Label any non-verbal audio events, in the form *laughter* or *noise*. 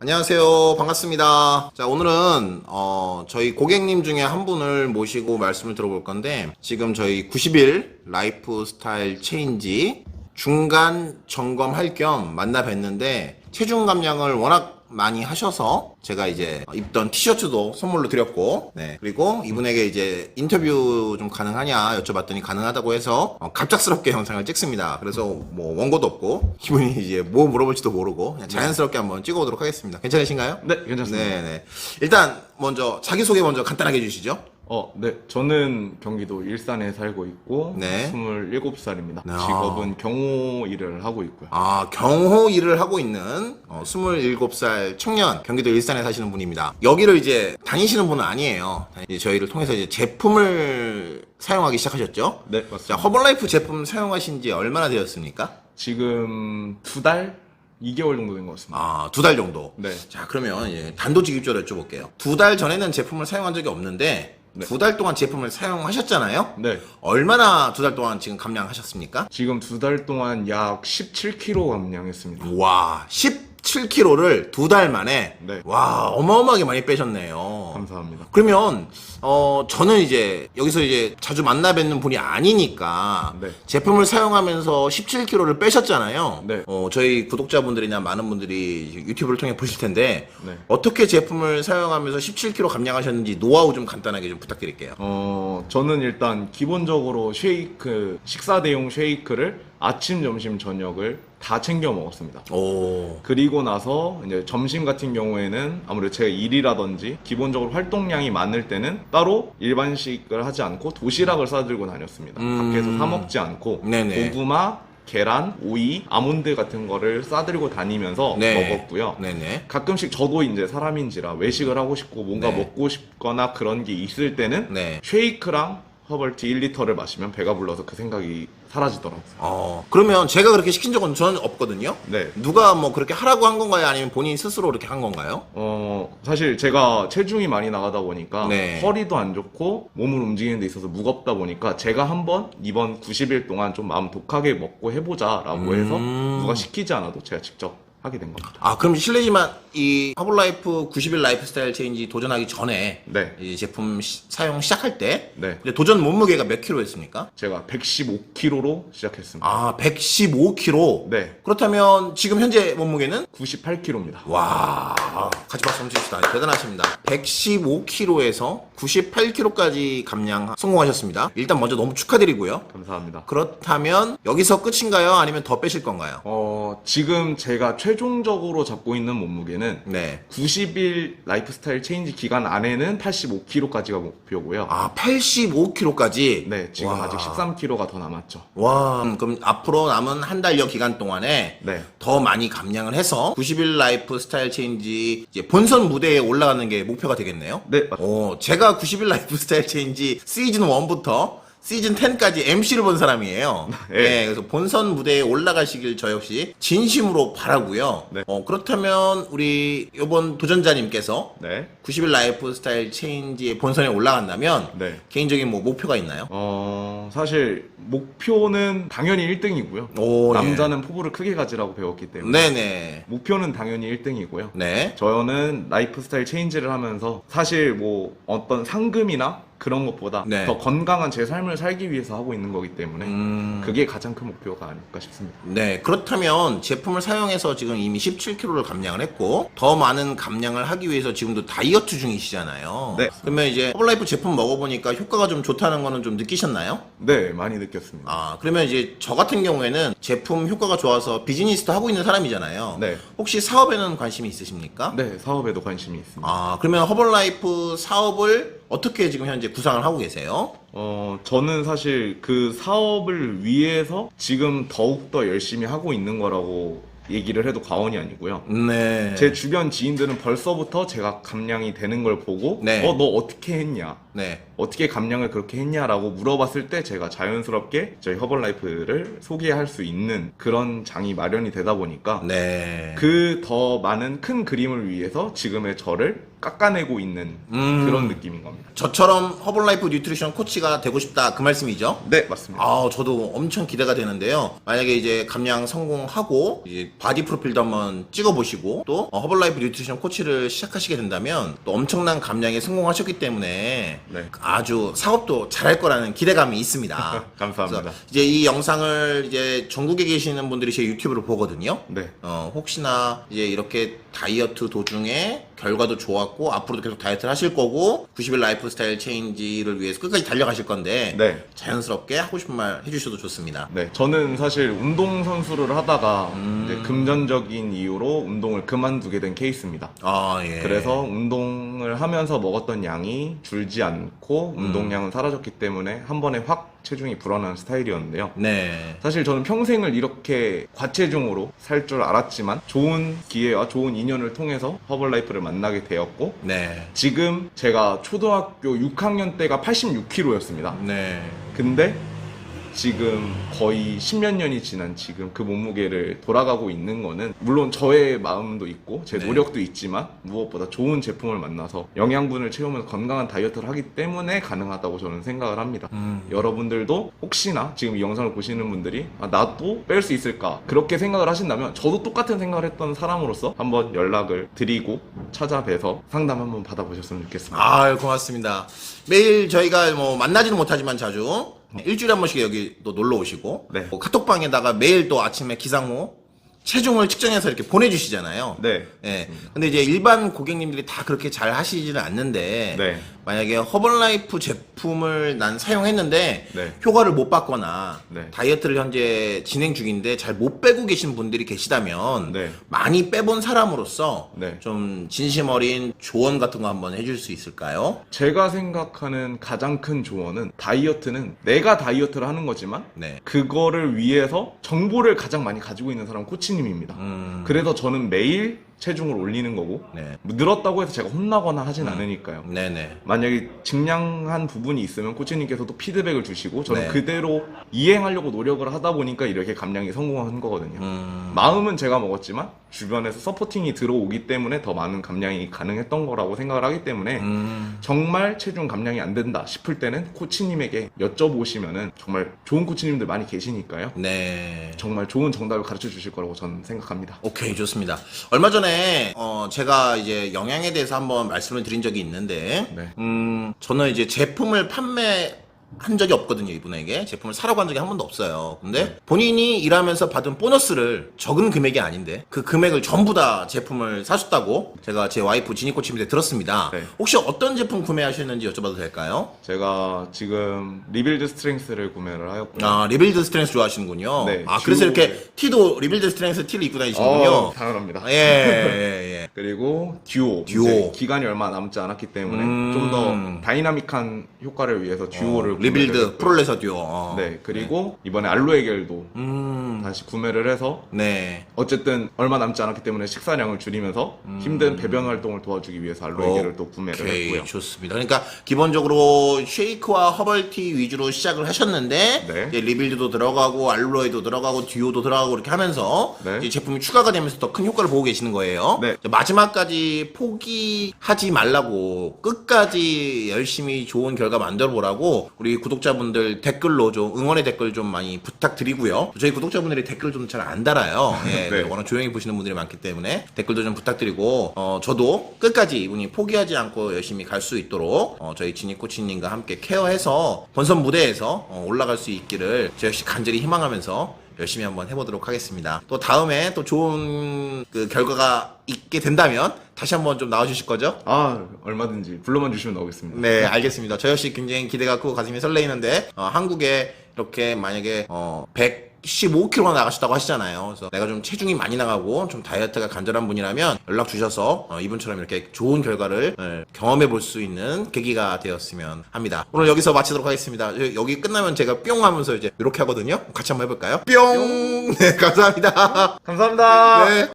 안녕하세요. 반갑습니다. 자, 오늘은, 어, 저희 고객님 중에 한 분을 모시고 말씀을 들어볼 건데, 지금 저희 90일 라이프 스타일 체인지 중간 점검할 겸 만나 뵀는데, 체중 감량을 워낙 많이 하셔서 제가 이제 입던 티셔츠도 선물로 드렸고 네. 그리고 이분에게 이제 인터뷰 좀 가능하냐 여쭤봤더니 가능하다고 해서 어, 갑작스럽게 영상을 찍습니다. 그래서 뭐 원고도 없고 이분이 이제 뭐 물어볼지도 모르고 그냥 자연스럽게 한번 찍어보도록 하겠습니다. 괜찮으신가요? 네, 괜찮습니다. 네네. 일단 먼저 자기소개 먼저 간단하게 해주시죠 어, 네. 저는 경기도 일산에 살고 있고 네. 27살입니다. 아. 직업은 경호 일을 하고 있고요. 아, 경호 일을 하고 있는 어, 27살 청년, 경기도 일산에 사시는 분입니다. 여기를 이제 다니시는 분은 아니에요. 이제 저희를 통해서 이제 제품을 사용하기 시작하셨죠? 네, 자, 맞습니다. 허벌라이프 제품 사용하신 지 얼마나 되었습니까? 지금 두 달, 2개월 정도 된 것 같습니다. 아, 두 달 정도. 네. 자, 그러면 이제 단도직입적으로 여쭤볼게요. 두 달 전에는 제품을 사용한 적이 없는데, 네. 두 달 동안 제품을 사용하셨잖아요? 네. 얼마나 두 달 동안 지금 감량하셨습니까? 지금 두 달 동안 약 17kg 감량했습니다. 와, 17kg를 두 달 만에 네. 와, 어마어마하게 많이 빼셨네요. 감사합니다. 그러면 어 저는 이제 여기서 이제 자주 만나 뵙는 분이 아니니까 네. 제품을 사용하면서 17kg를 빼셨잖아요. 네. 어 저희 구독자분들이나 많은 분들이 유튜브를 통해 보실 텐데 네. 어떻게 제품을 사용하면서 17kg 감량하셨는지 노하우 좀 간단하게 좀 부탁드릴게요. 어, 저는 일단 기본적으로 쉐이크, 식사 대용 쉐이크를 아침, 점심, 저녁을 다 챙겨 먹었습니다. 오. 그리고 나서 이제 점심 같은 경우에는 아무래도 제가 일이라든지 기본적으로 활동량이 많을 때는 따로 일반식을 하지 않고 도시락을 싸들고 다녔습니다. 음. 밖에서 사 먹지 않고 네네. 고구마, 계란, 오이, 아몬드 같은 거를 싸들고 다니면서 네. 먹었고요. 네네. 가끔씩 저도 이제 사람인지라 외식을 하고 싶고 뭔가 네. 먹고 싶거나 그런 게 있을 때는 네. 쉐이크랑 허벌티 1리터를 마시면 배가 불러서 그 생각이 사라지더라고요. 어 그러면 제가 그렇게 시킨 적은 저는 없거든요. 네. 누가 뭐 그렇게 하라고 한 건가요? 아니면 본인 스스로 그렇게 한 건가요? 어, 사실 제가 체중이 많이 나가다 보니까 네. 허리도 안 좋고 몸을 움직이는 데 있어서 무겁다 보니까 제가 한번 이번 90일 동안 좀 마음 독하게 먹고 해보자라고 해서 음. 누가 시키지 않아도 제가 직접 하게 된 겁니다. 아, 그럼 실례지만 이 허블라이프 90일 라이프 스타일 체인지 도전하기 전에 네. 이 제품 시- 사용 시작할 때 네. 이제 도전 몸무게가 몇 킬로였습니까? 제가 115kg로 시작했습니다. 아, 115kg. 네. 그렇다면 지금 현재 몸무게는 98kg입니다. 와, 같이 박수 한번 칩시다. 대단하십니다. 115kg에서 98kg까지 감량 성공하셨습니다. 일단 먼저 너무 축하드리고요. 감사합니다. 그렇다면 여기서 끝인가요? 아니면 더 빼실 건가요? 어, 지금 제가 최종적으로 잡고 있는 몸무게는 네. 90일 라이프스타일 체인지 기간 안에는 85kg까지가 목표고요. 아, 85kg까지? 네, 지금 와. 아직 13kg가 더 남았죠. 와, 음, 그럼 앞으로 남은 한 달여 기간 동안에 네. 더 많이 감량을 해서 90일 라이프 스타일 체인지 이제 본선 무대에 올라가는 게 목표가 되겠네요. 네, 맞- 오, 제가 90일 라이프 스타일 체인지 시즌 1부터 시즌 10까지 MC를 본 사람이에요. 네. 네, 그래서 본선 무대에 올라가시길 저 역시 진심으로 바라고요. 네. 어, 그렇다면 우리 이번 도전자님께서 네. 90일 라이프 스타일 체인지의 본선에 올라간다면 네. 개인적인 뭐 목표가 있나요? 어, 사실 목표는 당연히 1등이고요. 오, 예. 남자는 포부를 크게 가지라고 배웠기 때문에 네네. 목표는 당연히 1등이고요. 네. 저는 라이프 스타일 체인지를 하면서 사실 뭐 어떤 상금이나 그런 것보다 네. 더 건강한 제 삶을 살기 위해서 하고 있는 거기 때문에 음. 그게 가장 큰 목표가 아닐까 싶습니다. 네, 그렇다면 제품을 사용해서 지금 이미 17kg를 감량을 했고 더 많은 감량을 하기 위해서 지금도 다이어트 중이시잖아요. 네. 그러면 이제 허블라이프 제품 먹어보니까 효과가 좀 좋다는 거는 좀 느끼셨나요? 네, 많이 느꼈습니다. 아, 그러면 이제 저 같은 경우에는 제품 효과가 좋아서 비즈니스도 하고 있는 사람이잖아요. 네. 혹시 사업에는 관심이 있으십니까? 네, 사업에도 관심이 있습니다. 아, 그러면 허블라이프 사업을 어떻게 지금 현재 구상을 하고 계세요? 어, 저는 사실 그 사업을 위해서 지금 더욱더 열심히 하고 있는 거라고 얘기를 해도 과언이 아니고요. 네. 제 주변 지인들은 벌써부터 제가 감량이 되는 걸 보고 네. 어, 너 어떻게 했냐? 네. 어떻게 감량을 그렇게 했냐라고 물어봤을 때 제가 자연스럽게 저희 허벌라이프를 소개할 수 있는 그런 장이 마련이 되다 보니까 네. 그 더 많은 큰 그림을 위해서 지금의 저를 깎아내고 있는 음. 그런 느낌인 겁니다. 저처럼 허블라이프 뉴트리션 코치가 되고 싶다 그 말씀이죠? 네, 맞습니다. 아, 저도 엄청 기대가 되는데요. 만약에 이제 감량 성공하고 이제 바디 프로필도 한번 찍어보시고 또 어, 허블라이프 뉴트리션 코치를 시작하시게 된다면 또 엄청난 감량에 성공하셨기 때문에 네. 아주 사업도 잘할 거라는 기대감이 있습니다. *laughs* 감사합니다. 이제 이 영상을 이제 전국에 계시는 분들이 제 유튜브를 보거든요. 네. 어, 혹시나 이제 이렇게 다이어트 도중에 결과도 좋았고 앞으로도 계속 다이어트를 하실 거고 90일 라이프 스타일 체인지를 위해서 끝까지 달려가실 건데 네. 자연스럽게 하고 싶은 말 해주셔도 좋습니다. 네, 저는 사실 운동 선수를 하다가 음. 이제 금전적인 이유로 운동을 그만두게 된 케이스입니다. 아 예. 그래서 운동을 하면서 먹었던 양이 줄지 않고 음. 운동량은 사라졌기 때문에 한 번에 확 체중이 불어나는 스타일이었는데요. 네. 사실 저는 평생을 이렇게 과체중으로 살 줄 알았지만 좋은 기회와 좋은 인연을 통해서 허벌라이프를 만나게 되었고 네. 지금 제가 초등학교 6학년 때가 86kg였습니다. 네. 근데 지금 거의 10몇 년이 지난 지금 그 몸무게를 돌아가고 있는 거는 물론 저의 마음도 있고 제 네. 노력도 있지만 무엇보다 좋은 제품을 만나서 영양분을 채우면서 건강한 다이어트를 하기 때문에 가능하다고 저는 생각을 합니다. 음. 여러분들도 혹시나 지금 이 영상을 보시는 분들이 아, 나도 뺄 수 있을까 그렇게 생각을 하신다면 저도 똑같은 생각을 했던 사람으로서 한번 연락을 드리고 찾아뵈서 상담 한번 받아보셨으면 좋겠습니다. 아 고맙습니다. 매일 저희가 뭐 만나지는 못하지만 자주 일주일에 한 번씩 여기 또 놀러 오시고 네. 뭐 카톡방에다가 매일 또 아침에 기상호 체중을 측정해서 이렇게 보내주시잖아요. 네. 예. 근데 이제 일반 고객님들이 다 그렇게 잘 하시지는 않는데 네. 만약에 허벌라이프 제품을 난 사용했는데 네. 효과를 못 봤거나 네. 다이어트를 현재 진행 중인데 잘 못 빼고 계신 분들이 계시다면 네. 많이 빼본 사람으로서 네. 좀 진심 어린 조언 같은 거 한번 해줄 수 있을까요? 제가 생각하는 가장 큰 조언은 다이어트는 내가 다이어트를 하는 거지만 네. 그거를 위해서 정보를 가장 많이 가지고 있는 사람은 코치님입니다. 음. 그래서 저는 매일 체중을 올리는 거고 네. 뭐 늘었다고 해서 제가 혼나거나 하진 않으니까요. 네네. 만약에 증량한 부분이 있으면 코치님께서도 피드백을 주시고 저는 네. 그대로 이행하려고 노력을 하다 보니까 이렇게 감량이 성공한 거거든요. 음. 마음은 제가 먹었지만 주변에서 서포팅이 들어오기 때문에 더 많은 감량이 가능했던 거라고 생각을 하기 때문에 음. 정말 체중 감량이 안 된다 싶을 때는 코치님에게 여쭤보시면은 정말 좋은 코치님들 많이 계시니까요. 네. 정말 좋은 정답을 가르쳐 주실 거라고 저는 생각합니다. 오케이 좋습니다. 얼마 전에 어, 제가 이제 영양에 대해서 한번 말씀을 드린 적이 있는데, 네. 음 저는 이제 제품을 판매 한 적이 없거든요 이분에게 제품을 사라고 한 적이 한 번도 없어요 근데 네. 본인이 일하면서 받은 보너스를 적은 금액이 아닌데 그 금액을 전부 다 제품을 사셨다고 제가 제 와이프 지니 코치님한테 들었습니다 네. 혹시 어떤 제품 구매하셨는지 여쭤봐도 될까요? 제가 지금 리빌드 스트렝스를 구매를 하였고요. 아 리빌드 스트렝스 좋아하시는군요 네, 아 그래서 주- 이렇게 티도 리빌드 스트렝스 티를 입고 다니시는군요 어, 당연합니다. 예, 예, *laughs* 예. 그리고 듀오. 듀오. 이제 기간이 얼마 남지 않았기 때문에 음. 좀 더 다이나믹한 효과를 위해서 듀오를 리빌드 했고요. 프롤레서 듀오 어. 네, 그리고 이번에 알로에 겔도 음, 다시 구매를 해서 네. 어쨌든 얼마 남지 않았기 때문에 식사량을 줄이면서 힘든 배변 활동을 도와주기 위해서 알로에 겔을 또 구매를 음. 오케이, 했고요. 좋습니다. 그러니까 기본적으로 쉐이크와 허벌티 위주로 시작을 하셨는데 네. 이제 리빌드도 들어가고 알로에도 들어가고 듀오도 들어가고 이렇게 하면서 네. 이제 제품이 추가가 되면서 더 큰 효과를 보고 계시는 거예요. 네. 자, 마지막까지 포기하지 말라고 끝까지 열심히 좋은 결과 만들어 보라고 우리 구독자분들 댓글로 좀 응원의 댓글 좀 많이 부탁드리고요. 저희 구독자분들이 댓글 좀 잘 안 달아요. *laughs* 예, 네. 워낙 조용히 보시는 분들이 많기 때문에 댓글도 좀 부탁드리고 어, 저도 끝까지 이분이 포기하지 않고 열심히 갈 수 있도록 어, 저희 지니 코치님과 함께 케어해서 본선 무대에서 어, 올라갈 수 있기를 저 역시 간절히 희망하면서 열심히 한번 해보도록 하겠습니다. 또 다음에 또 좋은 그 결과가 있게 된다면 다시 한번 좀 나와주실 거죠? 아, 얼마든지 불러만 주시면 나오겠습니다. 네, 알겠습니다. 저 역시 굉장히 기대가 크고 가슴이 설레이는데 어, 한국에 이렇게 만약에 어, 115kg가 나가셨다고 하시잖아요. 그래서 내가 좀 체중이 많이 나가고 좀 다이어트가 간절한 분이라면 연락 주셔서 어, 이분처럼 이렇게 좋은 결과를 예, 경험해 볼 수 있는 계기가 되었으면 합니다. 오늘 여기서 마치도록 하겠습니다. 여- 여기 끝나면 제가 뿅 하면서 이제 이렇게 하거든요. 같이 한번 해볼까요? 뿅! 네, 감사합니다. 감사합니다. 네.